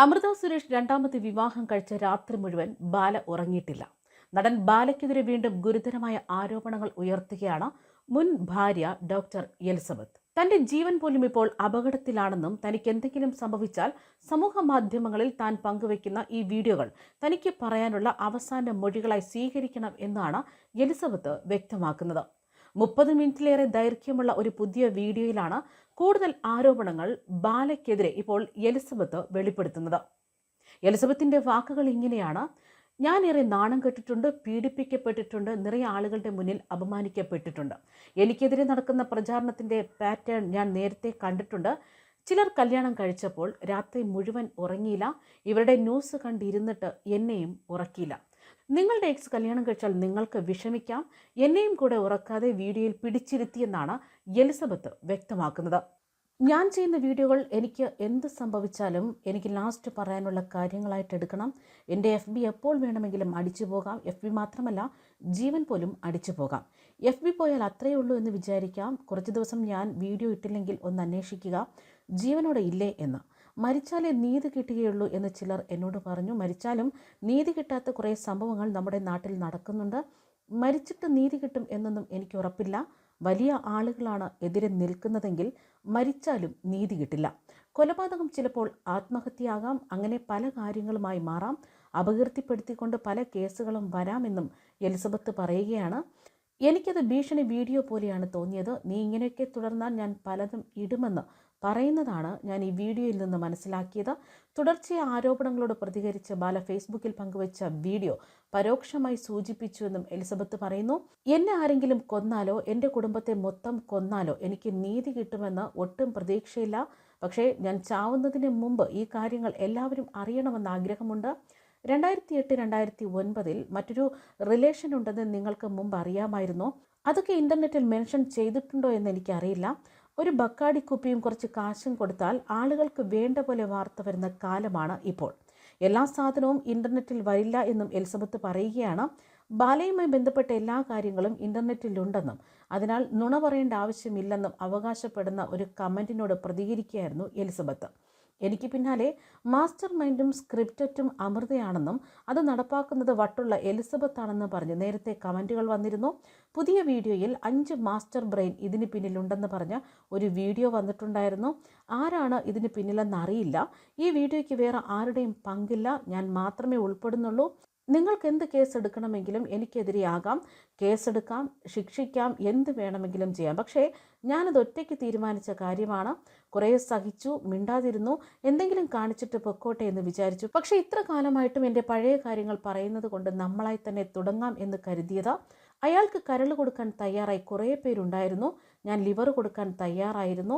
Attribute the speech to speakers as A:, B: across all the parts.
A: അമൃത സുരേഷ് രണ്ടാമത്തെ വിവാഹം കഴിച്ച രാത്രി മുഴുവൻ ബാല ഉറങ്ങിയിട്ടില്ല. നടൻ ബാലയ്ക്കെതിരെ വീണ്ടും ഗുരുതരമായ ആരോപണങ്ങൾ ഉയർത്തുകയാണ് മുൻ ഭാര്യ ഡോക്ടർ എലിസബത്ത്. തന്റെ ജീവൻ പോലും ഇപ്പോൾ അപകടത്തിലാണെന്നും തനിക്ക് എന്തെങ്കിലും സംഭവിച്ചാൽ സമൂഹ മാധ്യമങ്ങളിൽ താൻ പങ്കുവയ്ക്കുന്ന ഈ വീഡിയോകൾ തനിക്ക് പറയാനുള്ള അവസാന മൊഴികളായി സ്വീകരിക്കണം എന്നാണ് എലിസബത്ത് വ്യക്തമാക്കുന്നത്. മുപ്പത് മിനിറ്റിലേറെ ദൈർഘ്യമുള്ള ഒരു പുതിയ വീഡിയോയിലാണ് കൂടുതൽ ആരോപണങ്ങൾ ബാലയ്ക്കെതിരെ ഇപ്പോൾ എലിസബത്ത് വെളിപ്പെടുത്തുന്നത്. എലിസബത്തിന്റെ വാക്കുകൾ ഇങ്ങനെയാണ്. ഞാൻ ഏറെ നാണം കെട്ടിട്ടുണ്ട് പീഡിപ്പിക്കപ്പെട്ടിട്ടുണ്ട് നിറയെ ആളുകളുടെ മുന്നിൽ അപമാനിക്കപ്പെട്ടിട്ടുണ്ട്. എനിക്കെതിരെ നടക്കുന്ന പ്രചാരണത്തിന്റെ പാറ്റേൺ ഞാൻ നേരത്തെ കണ്ടിട്ടുണ്ട്. ചിലർ കല്യാണം കഴിച്ചപ്പോൾ രാത്രി മുഴുവൻ ഉറങ്ങിയില്ല. ഇവരുടെ ന്യൂസ് കണ്ടിരുന്നിട്ട് എന്നെയും ഉറക്കിയില്ല. നിങ്ങളുടെ എക്സ് കല്യാണം കഴിച്ചാൽ നിങ്ങൾക്ക് വിഷമിക്കാം. എന്നെയും കൂടെ ഉറക്കാതെ വീഡിയോയിൽ പിടിച്ചിരുത്തിയെന്നാണ് എലിസബത്ത് വ്യക്തമാക്കുന്നത്. ഞാൻ ചെയ്യുന്ന വീഡിയോകൾ എനിക്ക് എന്ത് സംഭവിച്ചാലും എനിക്ക് ലാസ്റ്റ് പറയാനുള്ള കാര്യങ്ങളായിട്ട് എടുക്കണം. എന്റെ എഫ് ബി എപ്പോൾ വേണമെങ്കിലും അടിച്ചു പോകാം. എഫ് ബി മാത്രമല്ല ജീവൻ പോലും അടിച്ചു പോകാം. എഫ് ബി പോയാൽ അത്രയേ ഉള്ളൂ എന്ന് വിചാരിക്കാം. കുറച്ച് ദിവസം ഞാൻ വീഡിയോ ഇട്ടില്ലെങ്കിൽ ഒന്ന് അന്വേഷിക്കുക. ജീവനോടെ ഇല്ലേ എന്ന്. മരിച്ചാലേ നീതി കിട്ടുകയുള്ളൂ എന്ന് ചിലർ എന്നോട് പറഞ്ഞു. മരിച്ചാലും നീതി കിട്ടാത്ത കുറേ സംഭവങ്ങൾ നമ്മുടെ നാട്ടിൽ നടക്കുന്നുണ്ട്. മരിച്ചിട്ട് നീതി കിട്ടും എന്നൊന്നും എനിക്ക് ഉറപ്പില്ല. വലിയ ആളുകളാണ് എതിരെ നിൽക്കുന്നതെങ്കിൽ മരിച്ചാലും നീതി കിട്ടില്ല. കൊലപാതകം ചിലപ്പോൾ ആത്മഹത്യയാകാം. അങ്ങനെ പല കാര്യങ്ങളുമായി മാറാം. അപകീർത്തിപ്പെടുത്തിക്കൊണ്ട് പല കേസുകളും വരാമെന്നും എലിസബത്ത് പറയുകയാണ്. എനിക്കത് ഭീഷണി വീഡിയോ പോലെയാണ് തോന്നിയത്. നീ ഇങ്ങനെയൊക്കെ തുടർന്നാൽ ഞാൻ പലതും ഇടുമെന്ന് പറയുന്നതാണ് ഞാൻ ഈ വീഡിയോയിൽ നിന്ന് മനസ്സിലാക്കിയത്. തുടർച്ചയായ ആരോപണങ്ങളോട് പ്രതികരിച്ച് ബാല ഫേസ്ബുക്കിൽ പങ്കുവച്ച വീഡിയോ പരോക്ഷമായി സൂചിപ്പിച്ചുവെന്നും എലിസബത്ത് പറയുന്നു. എന്നെ ആരെങ്കിലും കൊന്നാലോ എന്റെ കുടുംബത്തെ മൊത്തം കൊന്നാലോ എനിക്ക് നീതി കിട്ടുമെന്ന് ഒട്ടും പ്രതീക്ഷയില്ല. പക്ഷേ ഞാൻ ചാവുന്നതിന് മുമ്പ് ഈ കാര്യങ്ങൾ എല്ലാവരും അറിയണമെന്ന് ആഗ്രഹമുണ്ട്. രണ്ടായിരത്തി എട്ട് രണ്ടായിരത്തി ഒൻപതിൽ മറ്റൊരു റിലേഷൻ ഉണ്ടെന്ന് നിങ്ങൾക്ക് മുമ്പ് അറിയാമായിരുന്നോ. അതൊക്കെ ഇന്റർനെറ്റിൽ മെൻഷൻ ചെയ്തിട്ടുണ്ടോ എന്ന് എനിക്കറിയില്ല. ഒരു ബക്കാടി കുപ്പിയും കുറച്ച് കാശും കൊടുത്താൽ ആളുകൾക്ക് വേണ്ട പോലെ വാർത്ത വരുന്ന കാലമാണ് ഇപ്പോൾ. എല്ലാ സാധനവും ഇന്റർനെറ്റിൽ വരില്ല എന്നും എലിസബത്ത് പറയുകയാണ്. ബാലയുമായി ബന്ധപ്പെട്ട എല്ലാ കാര്യങ്ങളും ഇന്റർനെറ്റിലുണ്ടെന്നും അതിനാൽ നുണ പറയേണ്ട ആവശ്യമില്ലെന്നും അവകാശപ്പെടുന്ന ഒരു കമന്റിനോട് പ്രതികരിക്കുകയായിരുന്നു എലിസബത്ത്. എനിക്ക് പിന്നാലെ മാസ്റ്റർ മൈൻഡും സ്ക്രിപ്റ്ററ്റും അമൃതയാണെന്നും അത് നടപ്പാക്കുന്നത് വട്ടുള്ള എലിസബത്ത് ആണെന്ന് പറഞ്ഞ് നേരത്തെ കമന്റുകൾ വന്നിരുന്നു. പുതിയ വീഡിയോയിൽ അഞ്ച് മാസ്റ്റർ ബ്രെയിൻ ഇതിന് പിന്നിലുണ്ടെന്ന് പറഞ്ഞ ഒരു വീഡിയോ വന്നിട്ടുണ്ടായിരുന്നു. ആരാണ് ഇതിന് പിന്നിലെന്ന് അറിയില്ല. ഈ വീഡിയോയ്ക്ക് വേറെ ആരുടെയും പങ്കില്ല. ഞാൻ മാത്രമേ ഉൾപ്പെടുന്നുള്ളൂ. നിങ്ങൾക്ക് എന്ത് കേസ് എടുക്കണമെങ്കിലും എനിക്കെതിരെയാകാം. കേസെടുക്കാം ശിക്ഷിക്കാം എന്ത് വേണമെങ്കിലും ചെയ്യാം. പക്ഷേ ഞാനത് ഒറ്റയ്ക്ക് തീരുമാനിച്ച കാര്യമാണ്. കുറേ സഹിച്ചു മിണ്ടാതിരുന്നു എന്തെങ്കിലും കാണിച്ചിട്ട് പൊക്കോട്ടെ എന്ന് വിചാരിച്ചു. പക്ഷേ ഇത്ര കാലമായിട്ടും എന്റെ പഴയ കാര്യങ്ങൾ പറയുന്നത് കൊണ്ട് നമ്മളായി തന്നെ തുടങ്ങാം എന്ന് കരുതിയത് അയാൾക്ക് കരൾ കൊടുക്കാൻ തയ്യാറായി കുറേ പേരുണ്ടായിരുന്നു. ഞാൻ ലിവർ കൊടുക്കാൻ തയ്യാറായിരുന്നു.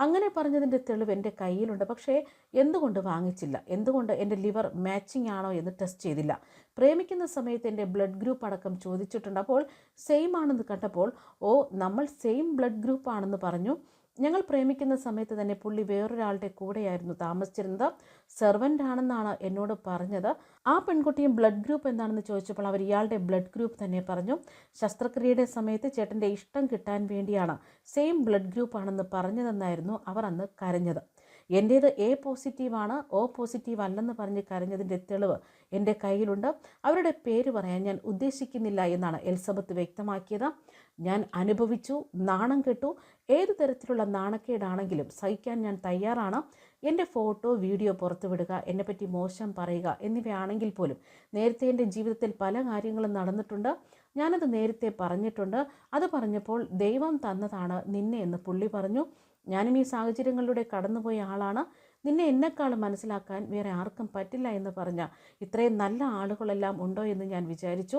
A: അങ്ങനെ പറഞ്ഞതിന്റെ തെളിവ് എന്റെ കയ്യിലുണ്ട്. പക്ഷേ എന്തുകൊണ്ട് വാങ്ങിച്ചില്ല? എന്തുകൊണ്ട് എന്റെ ലിവർ മാച്ചിങ് ആണോ എന്ന് ടെസ്റ്റ് ചെയ്തില്ല? പ്രേമിക്കുന്ന സമയത്ത് എന്റെ ബ്ലഡ് ഗ്രൂപ്പ് അടക്കം ചോദിച്ചിട്ടുണ്ട്. അപ്പോൾ സെയിം ആണെന്ന് കണ്ടപ്പോൾ ഓ നമ്മൾ സെയിം ബ്ലഡ് ഗ്രൂപ്പ് ആണെന്ന് പറഞ്ഞു. ഞങ്ങൾ പ്രേമിക്കുന്ന സമയത്ത് തന്നെ പുള്ളി വേറൊരാളുടെ കൂടെയായിരുന്നു താമസിച്ചിരുന്നത്. സെർവന്റ് ആണെന്നാണ് എന്നോട് പറഞ്ഞത്. ആ പെൺകുട്ടിയും ബ്ലഡ് ഗ്രൂപ്പ് എന്താണെന്ന് ചോദിച്ചപ്പോൾ അവർ ഇയാളുടെ ബ്ലഡ് ഗ്രൂപ്പ് തന്നെ പറഞ്ഞു. ശസ്ത്രക്രിയയുടെ സമയത്ത് ചേട്ടന്റെ ഇഷ്ടം കിട്ടാൻ വേണ്ടിയാണ്. സെയിം ബ്ലഡ് ഗ്രൂപ്പ് ആണെന്ന് പറഞ്ഞതെന്നായിരുന്നു അവർ അന്ന് കരഞ്ഞത്. എന്റേത് എ പോസിറ്റീവാണ് ഒ പോസിറ്റീവ് അല്ലെന്ന് പറഞ്ഞ് കരഞ്ഞതിന്റെ തെളിവ് എന്റെ കയ്യിലുണ്ട്. അവരുടെ പേര് പറയാൻ ഞാൻ ഉദ്ദേശിക്കുന്നില്ല എന്നാണ് എലിസബത്ത് വ്യക്തമാക്കിയത്. ഞാൻ അനുഭവിച്ചു നാണം കെട്ടു. ഏത് തരത്തിലുള്ള നാണക്കേടാണെങ്കിലും സഹിക്കാൻ ഞാൻ തയ്യാറാണ്. എന്റെ ഫോട്ടോ വീഡിയോ പുറത്തുവിടുക എന്നെപ്പറ്റി മോശം പറയുക എന്നിവയാണെങ്കിൽ പോലും നേരത്തെ എന്റെ ജീവിതത്തിൽ പല കാര്യങ്ങളും നടന്നിട്ടുണ്ട്. ഞാനത് നേരത്തെ പറഞ്ഞിട്ടുണ്ട്. അത് പറഞ്ഞപ്പോൾ ദൈവം തന്നതാണ് നിന്നെ എന്ന് പുള്ളി പറഞ്ഞു. ഞാനും ഈ സാഹചര്യങ്ങളിലൂടെ കടന്നുപോയ ആളാണ്. നിന്നെ എന്നെക്കാളും മനസ്സിലാക്കാൻ വേറെ ആർക്കും പറ്റില്ല എന്ന് പറഞ്ഞ ഇത്രയും നല്ല ആളുകളെല്ലാം ഉണ്ടോ എന്ന് ഞാൻ വിചാരിച്ചു.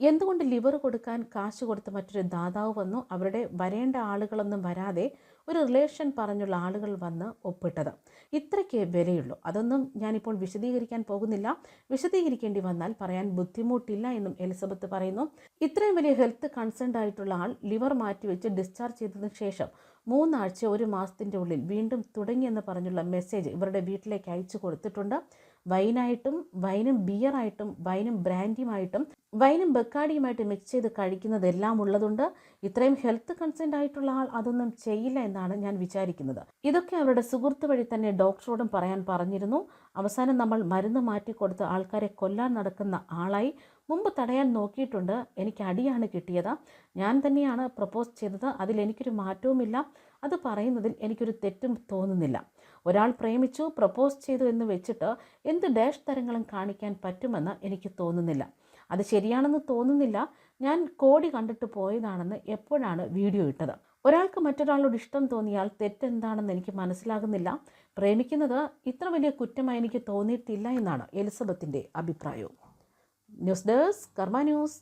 A: എന്തുകൊണ്ട് ലിവർ കൊടുക്കാൻ കാശ് കൊടുത്ത മറ്റൊരു ദാതാവ് വന്നു? അവരുടെ വരേണ്ട ആളുകളൊന്നും വരാതെ ഒരു റിലേഷൻ പറഞ്ഞുള്ള ആളുകൾ വന്ന് ഒപ്പിട്ടത്. ഇത്രയ്ക്ക് വിലയുള്ളൂ. അതൊന്നും ഞാനിപ്പോൾ വിശദീകരിക്കാൻ പോകുന്നില്ല. വിശദീകരിക്കേണ്ടി വന്നാൽ പറയാൻ ബുദ്ധിമുട്ടില്ല എന്നും എലിസബത്ത് പറയുന്നു. ഇത്രയും വലിയ ഹെൽത്ത് കൺസേൺഡ് ആയിട്ടുള്ള ആൾ ലിവർ മാറ്റിവെച്ച് ഡിസ്ചാർജ് ചെയ്തതിനു ശേഷം മൂന്നാഴ്ച ഒരു മാസത്തിന്റെ ഉള്ളിൽ വീണ്ടും തുടങ്ങിയെന്ന് പറഞ്ഞുള്ള മെസ്സേജ് ഇവരുടെ വീട്ടിലേക്ക് അയച്ചു കൊടുത്തിട്ടുണ്ട്. വൈനായിട്ടും വൈനും ബിയറായിട്ടും വൈനും ബ്രാൻഡിയുമായിട്ടും വൈനും ബക്കാഡിയുമായിട്ട് മിക്സ് ചെയ്ത് കഴിക്കുന്നതെല്ലാം ഉള്ളതുകൊണ്ട് ഇത്രയും ഹെൽത്ത് കൺസേൺ ആയിട്ടുള്ള ആൾ അതൊന്നും ചെയ്യില്ല എന്നാണ് ഞാൻ വിചാരിക്കുന്നത്. ഇതൊക്കെ അവരുടെ സുഹൃത്ത് വഴി തന്നെ ഡോക്ടറോടും പറയാൻ പറഞ്ഞിരുന്നു. അവസാനം നമ്മൾ മരുന്ന് മാറ്റിക്കൊടുത്ത് ആൾക്കാരെ കൊല്ലാൻ നടക്കുന്ന ആളായി. മുമ്പ് തടയാൻ നോക്കിയിട്ടുണ്ട്. എനിക്ക് അടിയാണ് കിട്ടിയത്. ഞാൻ തന്നെയാണ് പ്രപ്പോസ് ചെയ്തത്. അതിൽ എനിക്കൊരു മാറ്റവുമില്ല. അത് പറയുന്നതിൽ എനിക്കൊരു തെറ്റും തോന്നുന്നില്ല. ഒരാൾ പ്രേമിച്ചു പ്രപ്പോസ് ചെയ്തു എന്ന് വെച്ചിട്ട് എന്ത് ഡാഷ് തരങ്ങളും കാണിക്കാൻ പറ്റുമെന്ന് എനിക്ക് തോന്നുന്നില്ല. അത് ശരിയാണെന്ന് തോന്നുന്നില്ല. ഞാൻ കോടി കണ്ടിട്ട് പോയതാണെന്ന് എപ്പോഴാണ് വീഡിയോ ഇട്ടത്? ഒരാൾക്ക് മറ്റൊരാളോട് ഇഷ്ടം തോന്നിയാൽ തെറ്റെന്താണെന്ന് എനിക്ക് മനസ്സിലാകുന്നില്ല. പ്രേമിക്കുന്നത് ഇത്ര വലിയ കുറ്റമായി എനിക്ക് തോന്നിയിട്ടില്ല എന്നാണ് എലിസബത്തിന്റെ അഭിപ്രായവും. News desk Karma news.